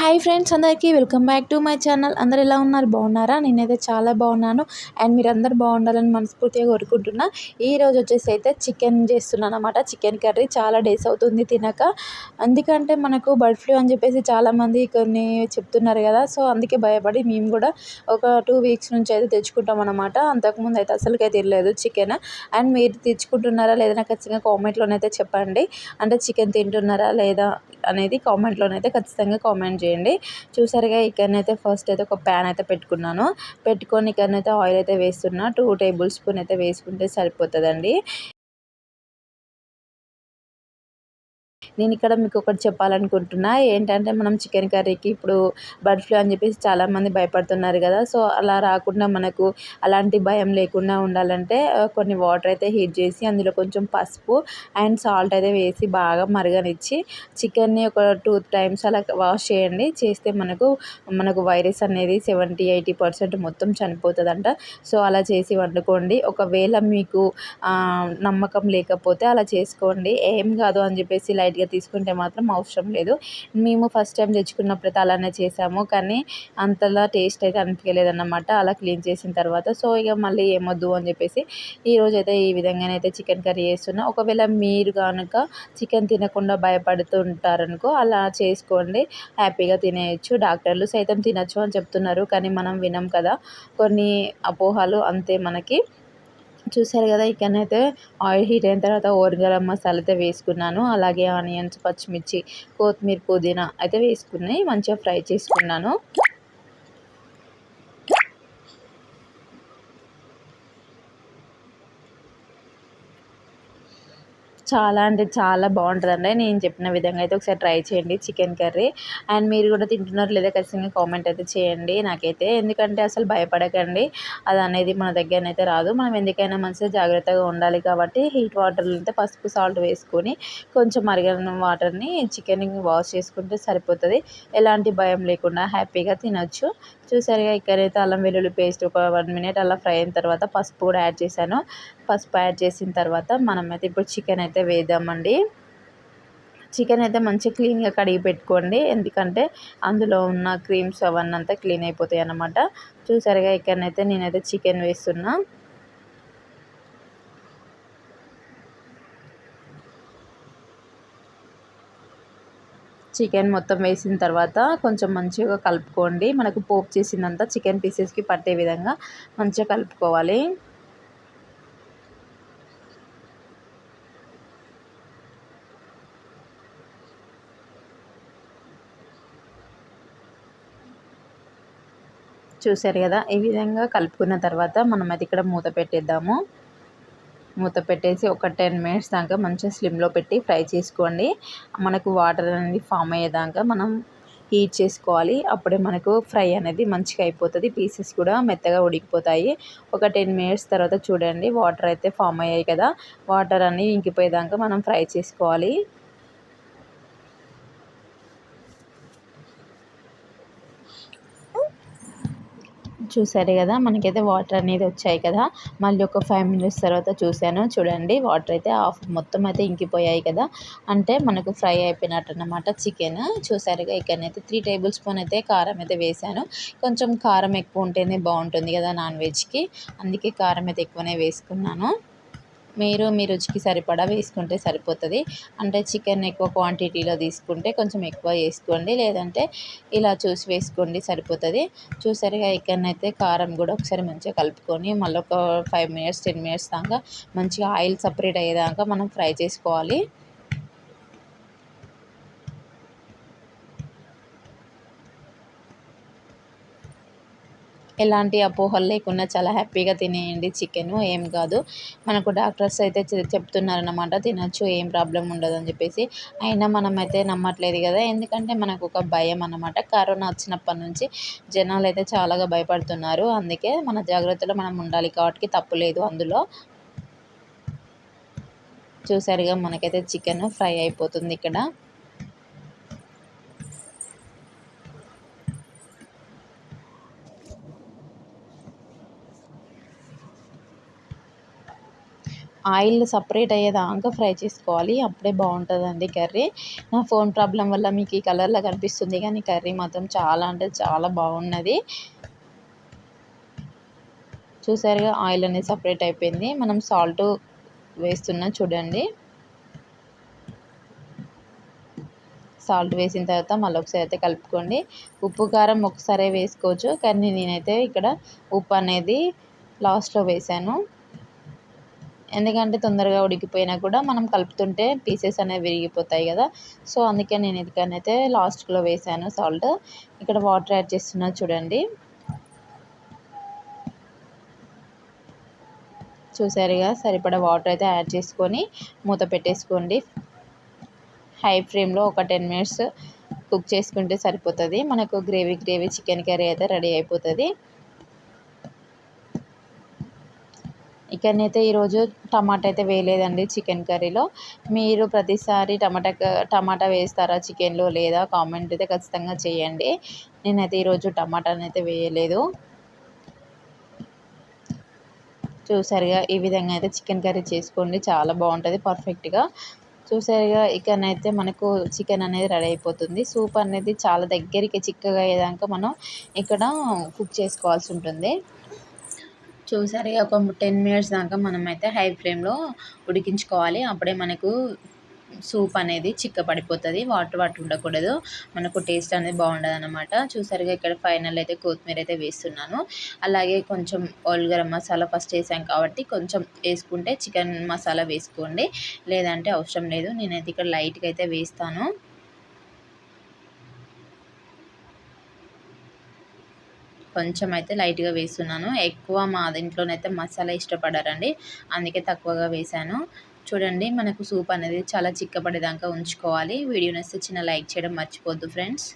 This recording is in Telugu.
హాయ్ ఫ్రెండ్స్ అందరికీ welcome back to my channel. అందరు ఎలా ఉన్నారు? బాగున్నారా? నేనైతే చాలా బాగున్నాను. అండ్ మీరు అందరు బాగుండాలని మనస్ఫూర్తిగా కోరుకుంటున్నా. ఈ రోజు వచ్చేసి అయితే చికెన్ చేస్తున్నాను అనమాట చికెన్ కర్రీ చాలా డేస్ అవుతుంది తినక. ఎందుకంటే మనకు బర్డ్ ఫ్లూ అని చెప్పేసి చాలామంది కొన్ని చెప్తున్నారు కదా. సో అందుకే భయపడి మేము కూడా ఒక టూ వీక్స్ నుంచి అయితే తెచ్చుకుంటాం అనమాట అంతకుముందు అయితే అసలుకే తినలేదు చికెన్. అండ్ మీరు తెచ్చుకుంటున్నారా లేదా నాకు ఖచ్చితంగా కామెంట్లోనైతే చెప్పండి. అంటే చికెన్ తింటున్నారా లేదా అనేది కామెంట్లోనైతే ఖచ్చితంగా కామెంట్ చేయండి. చూసారుగా ఇక్కడనైతే ఫస్ట్ అయితే ఒక ప్యాన్ అయితే పెట్టుకున్నాను. పెట్టుకొని ఇక్కడనైతే ఆయిల్ అయితే వేస్తున్నా. టూ టేబుల్ స్పూన్ అయితే వేసుకుంటే సరిపోతుందండి. నేను ఇక్కడ మీకు ఒకటి చెప్పాలనుకుంటున్నా ఏంటంటే మనం చికెన్ కర్రీకి ఇప్పుడు బర్డ్ ఫ్లూ అని చెప్పేసి చాలామంది భయపడుతున్నారు కదా సో అలా రాకుండా మనకు అలాంటి భయం లేకుండా ఉండాలంటే కొన్ని వాటర్ అయితే హీట్ చేసి అందులో కొంచెం పసుపు అండ్ సాల్ట్ అయితే వేసి బాగా మరగనిచ్చి చికెన్ని ఒక టూ టైమ్స్ అలా వాష్ చేయండి. చేస్తే మనకు మనకు వైరస్ అనేది సెవెంటీ ఎయిటీ పర్సెంట్ మొత్తం చనిపోతుందంట. సో అలా చేసి వండుకోండి. ఒకవేళ మీకు నమ్మకం లేకపోతే అలా చేసుకోండి. ఏం కాదు అని చెప్పేసి లైట్ లైట్గా తీసుకుంటే మాత్రం అవసరం లేదు. మేము ఫస్ట్ టైం తెచ్చుకున్నప్పుడు అలానే చేసాము. కానీ అంతలా టేస్ట్ అయితే అనిపించలేదు అన్నమాట అలా క్లీన్ చేసిన తర్వాత సో ఇక మళ్ళీ ఏమొద్దు అని చెప్పేసి ఈరోజు అయితే ఈ విధంగానైతే చికెన్ కర్రీ చేస్తున్నా. ఒకవేళ మీరు కనుక చికెన్ తినకుండా భయపడుతుంటారనుకో అలా చేసుకోండి. హ్యాపీగా తినేయచ్చు. డాక్టర్లు సైతం తినచ్చు అని చెప్తున్నారు. కానీ మనం వినం కదా. కొన్ని అపోహలు అంతే మనకి. చూసారు కదా ఇక్కడనైతే ఆయిల్ హీట్ అయిన తర్వాత ఓరగరం మసాలా అయితే వేసుకున్నాను. అలాగే ఆనియన్స్ పచ్చిమిర్చి కొత్తిమీర పుదీనా అయితే వేసుకుని మంచిగా ఫ్రై చేసుకున్నాను. చాలా అంటే చాలా బాగుంటుందండి. నేను చెప్పిన విధంగా అయితే ఒకసారి ట్రై చేయండి చికెన్ కర్రీ. అండ్ మీరు కూడా తింటున్నారు లేదా ఖచ్చితంగా కామెంట్ అయితే చేయండి నాకైతే. ఎందుకంటే అసలు భయపడకండి. అది అనేది మన దగ్గరనైతే రాదు. మనం ఎందుకైనా మంచిగా జాగ్రత్తగా ఉండాలి కాబట్టి హీట్ వాటర్లో అయితే పసుపు సాల్ట్ వేసుకొని కొంచెం మరిగిన వాటర్ని చికెన్ వాష్ చేసుకుంటే సరిపోతుంది. ఎలాంటి భయం లేకుండా హ్యాపీగా తినొచ్చు. చూసారుగా ఇక్కడైతే అల్లం వెల్లుల్లి పేస్ట్ ఒక వన్ మినిట్ అలా ఫ్రై అయిన తర్వాత పసుపు కూడా యాడ్ చేశాను. పసుపు యాడ్ చేసిన తర్వాత మనం అయితే ఇప్పుడు చికెన్ అయితే వేద్దామండి. చికెన్ అయితే మంచిగా క్లీన్గా కడిగి పెట్టుకోండి. ఎందుకంటే అందులో ఉన్న క్రీమ్స్ అవన్నీ అంతా క్లీన్ అయిపోతాయి అన్నమాట. చూసారుగా ఇక్కడనైతే నేనైతే చికెన్ వేస్తున్నా. చికెన్ మొత్తం వేసిన తర్వాత కొంచెం మంచిగా కలుపుకోండి. మనకు పోపు చేసిందంతా చికెన్ పీసెస్కి పట్టే విధంగా మంచిగా కలుపుకోవాలి. చూసారు కదా? ఈ విధంగా కలుపుకున్న తర్వాత మనం అది ఇక్కడ మూత పెట్టేద్దాము. మూత పెట్టేసి ఒక టెన్ మినిట్స్ దాకా మంచిగా స్లిమ్లో పెట్టి ఫ్రై చేసుకోండి. మనకు వాటర్ అనేది ఫామ్ అయ్యేదాకా మనం హీట్ చేసుకోవాలి. అప్పుడే మనకు ఫ్రై అనేది మంచిగా అయిపోతుంది. పీసెస్ కూడా మెత్తగా ఉడికిపోతాయి. ఒక టెన్ మినిట్స్ తర్వాత చూడండి వాటర్ అయితే ఫామ్ అయ్యాయి కదా? వాటర్ అన్నీ ఇంకిపోయేదాకా మనం ఫ్రై చేసుకోవాలి. చూసారు కదా మనకైతే వాటర్ అనేది వచ్చాయి కదా. మళ్ళీ ఒక ఫైవ్ మినిట్స్ తర్వాత చూశాను. చూడండి వాటర్ అయితే ఆఫ్ మొత్తం అయితే ఇంకిపోయాయి కదా. అంటే మనకు ఫ్రై అయిపోయినట్టు అనమాట చికెన్ చూసారుగా ఇక్కడనైతే త్రీ టేబుల్ స్పూన్ అయితే కారం అయితే వేసాను కొంచెం కారం ఎక్కువ ఉంటేనే బాగుంటుంది కదా నాన్ వెజ్కి అందుకే కారం అయితే ఎక్కువనే వేసుకున్నాను. మీరు మీ రుచికి సరిపడా వేసుకుంటే సరిపోతుంది. అంటే చికెన్ ఎక్కువ క్వాంటిటీలో తీసుకుంటే కొంచెం ఎక్కువ వేసుకోండి. లేదంటే ఇలా చూసి వేసుకోండి సరిపోతుంది. చూసారుగా అయితే కారం కూడా ఒకసారి మంచిగా కలుపుకొని మళ్ళీ ఒక ఫైవ్ మినిట్స్ టెన్ మినిట్స్ దాకా మంచిగా ఆయిల్ సపరేట్ అయ్యేదాకా మనం ఫ్రై చేసుకోవాలి. ఎలాంటి అపోహలు లేకుండా చాలా హ్యాపీగా తినేయండి. చికెను ఏం కాదు. మనకు డాక్టర్స్ అయితే చెప్తున్నారనమాట తినచ్చు ఏం ప్రాబ్లం ఉండదు అని చెప్పేసి. అయినా మనం అయితే నమ్మట్లేదు కదా. ఎందుకంటే మనకు ఒక భయం అనమాట కరోనా వచ్చినప్పటి నుంచి జనాలు అయితే చాలాగా భయపడుతున్నారు. అందుకే మన జాగ్రత్తలో మనం ఉండాలి. కాబట్టి తప్పులేదు అందులో. చూసారుగా మనకైతే చికెన్ ఫ్రై అయిపోతుంది ఇక్కడ. ఆయిల్ సపరేట్ అయ్యేదాకా ఫ్రై చేసుకోవాలి. అప్పుడే బాగుంటుందండి కర్రీ. నా ఫోన్ ప్రాబ్లం వల్ల మీకు ఈ కలర్లో కనిపిస్తుంది కానీ కర్రీ మాత్రం చాలా అంటే చాలా బాగున్నది. చూసారుగా ఆయిల్ అనేది సపరేట్ అయిపోయింది. మనం సాల్ట్ వేస్తున్నా చూడండి. సాల్ట్ వేసిన తర్వాత మళ్ళీ ఒకసారి అయితే కలుపుకోండి. ఉప్పు కారం ఒకసారి వేసుకోవచ్చు. కానీ నేనైతే ఇక్కడ ఉప్పు అనేది లాస్ట్లో వేసాను. ఎందుకంటే తొందరగా ఉడికిపోయినా కూడా మనం కలుపుతుంటే పీసెస్ అనేవి విరిగిపోతాయి కదా. సో అందుకే నేను ఇదికనైతే లాస్ట్లో వేసాను సాల్ట్ ఇక్కడ వాటర్ యాడ్ చేస్తున్నా చూడండి. చూసారుగా సరిపడా వాటర్ అయితే యాడ్ చేసుకొని మూత పెట్టేసుకోండి. హై ఫ్లేమ్లో ఒక టెన్ మినిట్స్ కుక్ చేసుకుంటే సరిపోతుంది. మనకు గ్రేవీ గ్రేవీ చికెన్ కర్రీ అయితే రెడీ అయిపోతుంది. ఇక్కడనైతే ఈరోజు టమాటా అయితే వేయలేదండి చికెన్ కర్రీలో. మీరు ప్రతిసారి టమాటా టమాటా వేస్తారా చికెన్లో లేదా కామెంట్ అయితే ఖచ్చితంగా చేయండి. నేనైతే ఈరోజు టమాటాని అయితే వేయలేదు. చూసారుగా ఈ విధంగా అయితే చికెన్ కర్రీ చేసుకోండి. చాలా బాగుంటుంది పర్ఫెక్ట్గా. చూసారుగా ఇకనైతే మనకు చికెన్ అనేది రెడీ అయిపోతుంది. సూప్ అనేది చాలా దగ్గరికి చిక్కగా అయ్యేదాకా మనం ఇక్కడ కుక్ చేసుకోవాల్సి ఉంటుంది. చూసారు ఒక టెన్ మినిట్స్ దాకా మనం అయితే హై ఫ్లేమ్లో ఉడికించుకోవాలి. అప్పుడే మనకు సూప్ అనేది చిక్క పడిపోతుంది వాటర్ వాటర్ ఉండకూడదు. మనకు టేస్ట్ అనేది బాగుండదు అనమాట చూసారుగా ఇక్కడ ఫైనల్ అయితే కొత్తిమీర అయితే వేస్తున్నాను. అలాగే కొంచెం ఓల్ గరం మసాలా ఫస్ట్ వేసాం కాబట్టి కొంచెం వేసుకుంటే చికెన్ మసాలా వేసుకోండి. లేదంటే అవసరం లేదు. నేనైతే ఇక్కడ లైట్గా అయితే వేస్తాను. కొంచెం అయితే లైట్గా వేస్తున్నాను. ఎక్కువ మా దీంట్లోనైతే మసాలా ఇష్టపడారండి. అందుకే తక్కువగా వేశాను. చూడండి మనకు సూప్ అనేది చాలా చిక్కపడేదాకా ఉంచుకోవాలి. వీడియో నచ్చితే చిన్న లైక్ చేయడం మర్చిపోద్దు ఫ్రెండ్స్.